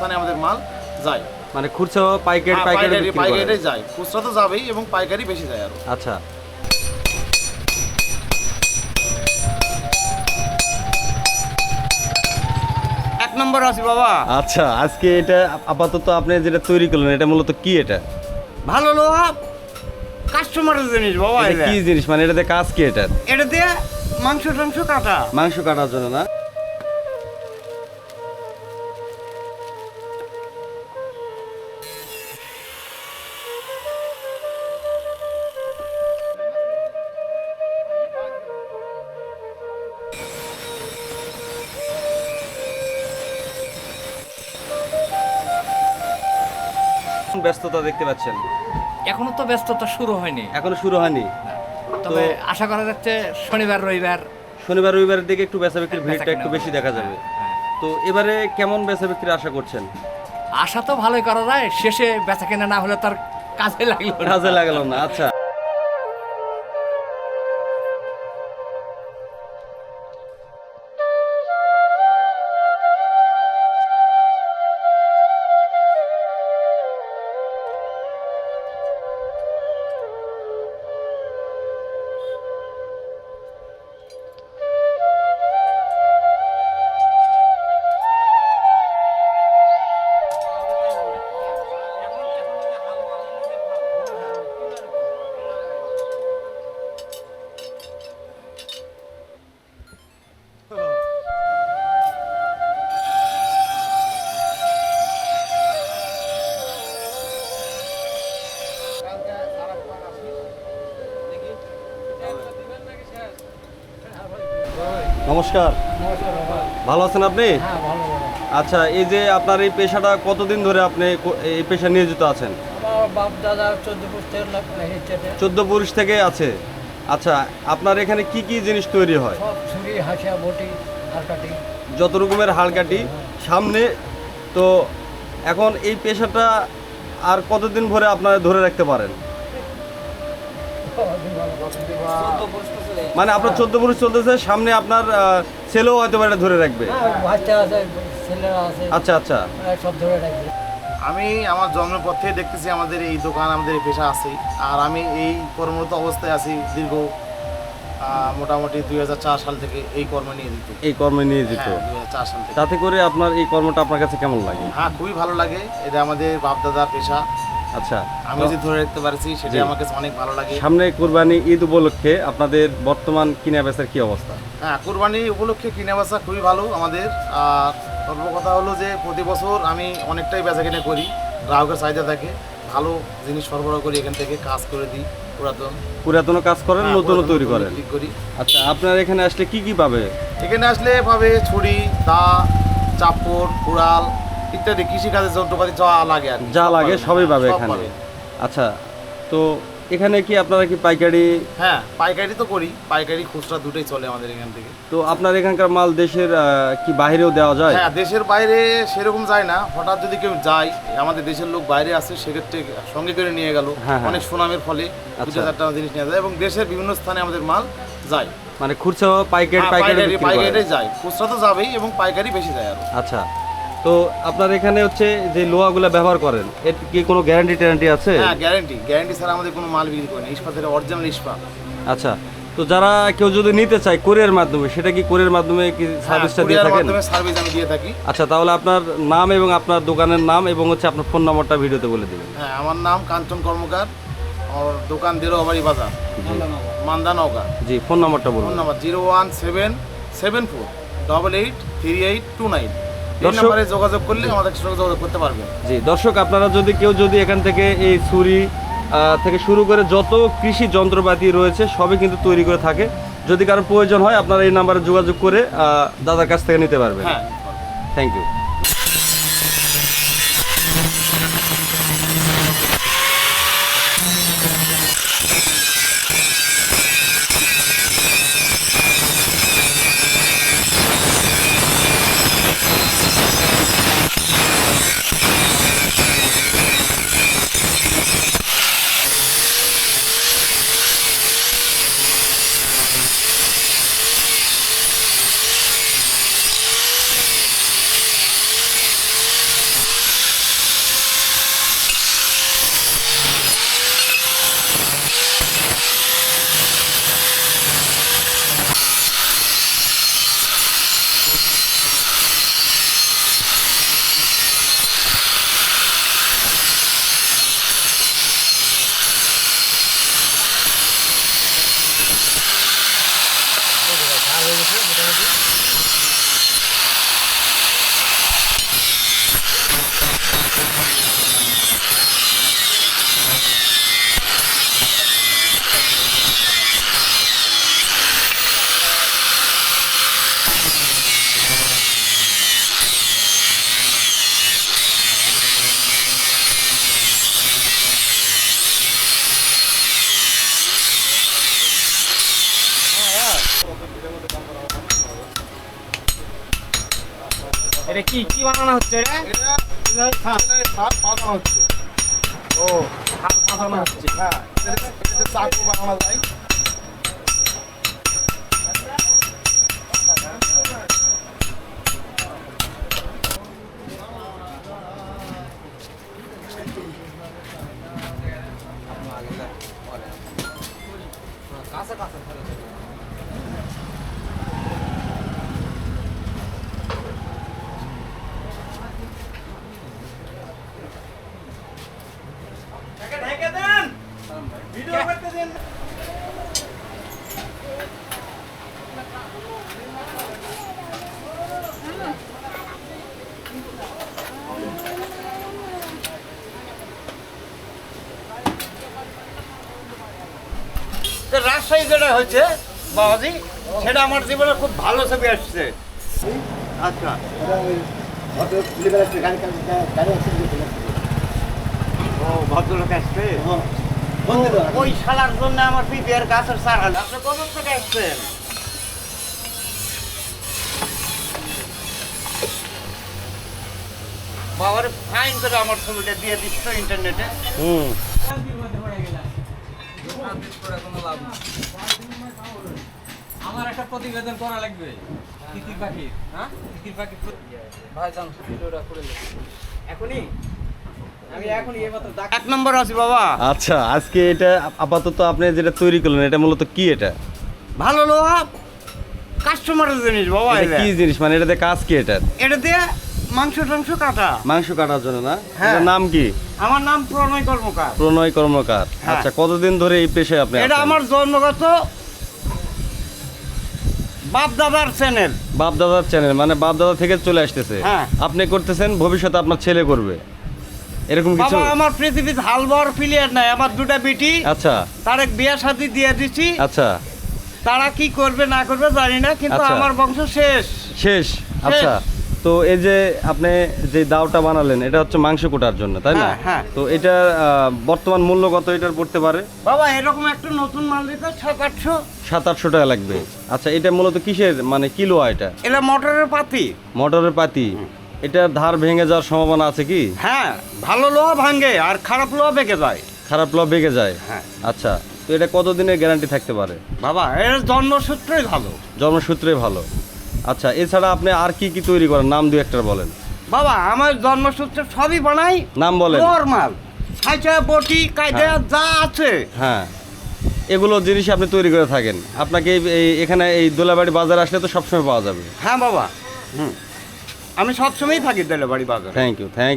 স্থানে আমাদের মাল যায়। মানে খুচরা পাইকারি হ্যাঁ, পাইকারি পাইকারি বিক্রি করেন? পাইকারি যায়। খুচরা তো যাবেই এবং পাইকারি বেশি যায় আরও। আচ্ছা। এক নম্বর আছি বাবা। আচ্ছা আজকে এটা আপাতত আপনি যেটা তৈরি করলেন এটা মূলত কি এটা? ভালো লোহা কাস্টমারের জিনিস বাবা এটা কি জিনিস? মানে এটাতে কাজ কি এটা? এটা দিয়ে মাংস টাংস কাটা। মাংস কাটার জন্য না? ব্যস্ততা দেখতে পাচ্ছেন। এখনও তো ব্যস্ততা শুরু হয়নি। এখনও শুরু হয়নি। তবে আশা করা যাচ্ছে শনিবার রবিবার শনিবার রবিবারের দিকে একটু বেচা বিক্রির ভিড়টা একটু বেশি দেখা যাবে। হ্যাঁ। তো এবারে কেমন বেচা বিক্রির আশা করছেন? আশা তো ভালোই করা যায় শেষে বেচা কেনা না হলে তার কাজে লাগল। কাজে লাগল না আচ্ছা। নমস্কার। ভালো আছেন আপনি? আচ্ছা এই যে আপনার এই পেশাটা কতদিন ধরে আপনি এই পেশা নিয়োজিত আছেন? চোদ্দ পুরুষ থেকে আছে। আচ্ছা আপনার এখানে কি কি জিনিস তৈরি হয়? যত রকমের হালকাটি সামনে তো এখন এই পেশাটা আর কতদিন ভরে আপনারা ধরে রাখতে পারেন? মানে আপনার চোদ্দ পুরুষ চলতেছে সামনে আপনার ছেলেও হয়তো এটা ধরে রাখবে। হ্যাঁ, আচ্ছা আচ্ছা। সব ধরে রাখবে। আমি আমার জন্মের পর থেকে দেখতেছি আমাদের এই দোকান আমাদের এই পেশা আছে। আর আমি এই কর্মরত অবস্থায় আছি দীর্ঘ মোটামুটি দুই হাজার চার সাল থেকে এই কর্ম নিয়ে দিত এই কর্মে নিয়ে দিত দুই সাল থেকে। তাতে করে আপনার এই কর্মটা আপনার কাছে কেমন লাগে? হ্যাঁ খুবই ভালো লাগে। এটা আমাদের বাপ দাদার পেশা। আচ্ছা। আমি যে ধরে রাখতে পারছি সেটা। আমার কাছে অনেক ভালো লাগে। সামনে কোরবানি ঈদ উপলক্ষে আপনাদের বর্তমান কিনা বেচার কি অবস্থা? হ্যাঁ কোরবানি উপলক্ষে কিনে বেচা খুবই ভালো আমাদের। আর সর্ব কথা হলো যে প্রতি বছর আমি অনেকটাই বেচা কিনে করি গ্রাহকের চাহিদা থাকে। ভালো জিনিস সরবরাহ করি এখান থেকে কাজ করে দিই পুরাতন। পুরাতন কাজ করেন হ্যাঁ, নতুন তৈরি করেন। করি। আচ্ছা আপনার এখানে আসলে কি কি পাবে? এখানে আসলে পাবে ছুরি দা চাপড় কুড়াল ইত্যাদি কৃষিকাজের যন্ত্রপাতি যা লাগে আর যা লাগে সবই পাবে এখানে। আচ্ছা তো এখানে কি আপনারা কি পাইকারি হ্যাঁ পাইকারি তো করি। পাইকারি খুচরা দুটোই চলে আমাদের এখান থেকে। তো আপনার এখানকার মাল দেশের কি বাইরেও দেওয়া যায়? হ্যাঁ দেশের বাইরে সেরকম যায় না। হঠাৎ যদি কেউ যায় আমাদের দেশের লোক বাইরে আসে সেক্ষেত্রে সঙ্গে করে নিয়ে গেল। হ্যাঁ, হ্যাঁ। অনেক সুনামের ফলে দু আচ্ছা। টাকা জিনিস নিয়ে যায় এবং দেশের বিভিন্ন স্থানে আমাদের মাল যায়। মানে খুচরা পাইকারি হ্যাঁ, পাইকারি পাইকারি পাইকারি যায়। খুচরা তো যাবেই এবং পাইকারি বেশি যায় আরও। আচ্ছা। তো আপনার এখানে হচ্ছে যে লোহাগুলো ব্যবহার করেন এর কি কোনো গ্যারান্টি ট্যারান্টি আছে? হ্যাঁ গ্যারান্টি গ্যারান্টি ছাড়া আমাদের কোনো মাল বিক্রি করি না ইস্পাতের অরিজিনাল ইস্পাত। আচ্ছা তো যারা কেউ যদি নিতে চায় কোরিয়ার মাধ্যমে সেটা কি কোরিয়ার মাধ্যমে কি সার্ভিসটা দিয়ে কুরিয়ার থাকেন? মাধ্যমে সার্ভিস আমি দিয়ে থাকি। আচ্ছা তাহলে আপনার নাম এবং আপনার দোকানের নাম এবং হচ্ছে আপনার ফোন নাম্বারটা ভিডিওতে বলে দেবেন। হ্যাঁ আমার নাম কাঞ্চন কর্মকার। আর দোকান দেরোবাড়ি বাজার। মান্দা নৌকা জি ফোন নাম্বারটা ফোন বলুন number zero one seven seven four double eight three eight two nine নাম্বারে যোগাযোগ করলে আমাদের সঙ্গে যোগাযোগ করতে পারবেন। জি দর্শক আপনারা যদি কেউ যদি এখান থেকে এই ছুরি থেকে শুরু করে যত কৃষি যন্ত্রপাতি রয়েছে সবই কিন্তু তৈরি করে থাকে। যদি কারও প্রয়োজন হয় আপনারা এই নাম্বারে যোগাযোগ করে দাদার কাছ থেকে নিতে পারবেন। হ্যাঁ। থ্যাংক ইউ এটা কি কি বানানো হচ্ছে রে? ভাত বানানো হচ্ছে। ও হাত বানানো হচ্ছে। হ্যাঁ চাকু বানানো যায় তো রাজশাহী যেটা হয়েছে বাবাজি সেটা আমার জীবনে খুব ভালো ছবি আসছে। আচ্ছা ও ভদ্রলোক আসছে? ওই শালার জন্য আমার পিপিআর গাছের আপনি কত থেকে আসছেন? বাবার ফাইন করে আমার ছবিটা দিয়ে দিচ্ছ ইন্টারনেটে হুম। আমার একটা প্রতিবেদন করা লাগবে। তিতির পাখির হ্যাঁ? তিতির পাখির ভাইজান ভিডিওটা করে এখনই? এক নম্বর আছি বাবা। আচ্ছা আজকে এটা আপাতত আপনি যেটা তৈরি করলেন এটা মূলত কি এটা? ভালো লোহা কাস্টমারের জিনিস বাবা কি জিনিস? মানে এটাতে কাজ কি এটা? এটা দিয়ে মাংস টাংস কাটা। মাংস কাটার জন্য না? হ্যাঁ। এটার নাম কি? আমার নাম প্রণয় কর্মকার। প্রণয় কর্মকার। হ্যাঁ। আচ্ছা কতদিন ধরে এই পেশায় আপনি এটা আছেন? আমার জন্মগত বাপ দাদার চ্যানেল বাপ দাদার চ্যানেল মানে বাপ দাদা থেকে চলে আসতেছে। হ্যাঁ। আপনি করতেছেন ভবিষ্যতে আপনার ছেলে করবে। এরকম কিছু? বাবা আমার পৃথিবীতে হাল বর প্লেয়ার নাই আমার দুটা বেটি। আচ্ছা। তার এক বিয়া শাদি দিয়ে দিছি। আচ্ছা। তারা কি করবে না করবে জানি না কিন্তু আচ্ছা। আমার বংশ শেষ। শেষ। আচ্ছা। তো এই যে আপনি যে দাওটা বানালেন এটা হচ্ছে মাংস কোটার জন্য তাই না? হ্যাঁ, হ্যাঁ। তো এটা বর্তমান মূল্য কত এটার পড়তে পারে? বাবা এরকম একটা নতুন মাল দিতে সাত আটশো। সাত আটশো টাকা লাগবে। আচ্ছা এটা মূলত কিসের মানে কিলো এটা? এটা মটরের পাতি। মটরের পাতি। এটার ধার ভেঙে যাওয়ার সম্ভাবনা আছে কি? হ্যাঁ ভালো লোহা ভাঙে আর খারাপ লোহা বেঁকে যায়। খারাপ ল বেগে যায়? হ্যাঁ। আচ্ছা তো এটা কতদিনের গ্যারান্টি থাকতে পারে? বাবা এর জন্মসূত্রই ভালো। জন্মসূত্রে ভালো। আচ্ছা এছাড়া আপনি আর কি কি তৈরি করেন? নাম দু একটা বলেন। বাবা আমার জন্মসূত্রে সবই বানাই। নাম বলেন। নরমাল খাইচা বটি কায়দা যা আছে। হ্যাঁ। এগুলো জিনিস আপনি তৈরি করে থাকেন। আপনাকে এই- এই এখানে এই দোলাবাড়ি বাজার আসলে তো সবসময় পাওয়া যাবে। হ্যাঁ বাবা। হুম। আমি সবসময়ই থাকি দোলাবাড়ি বাজার। Thank you thank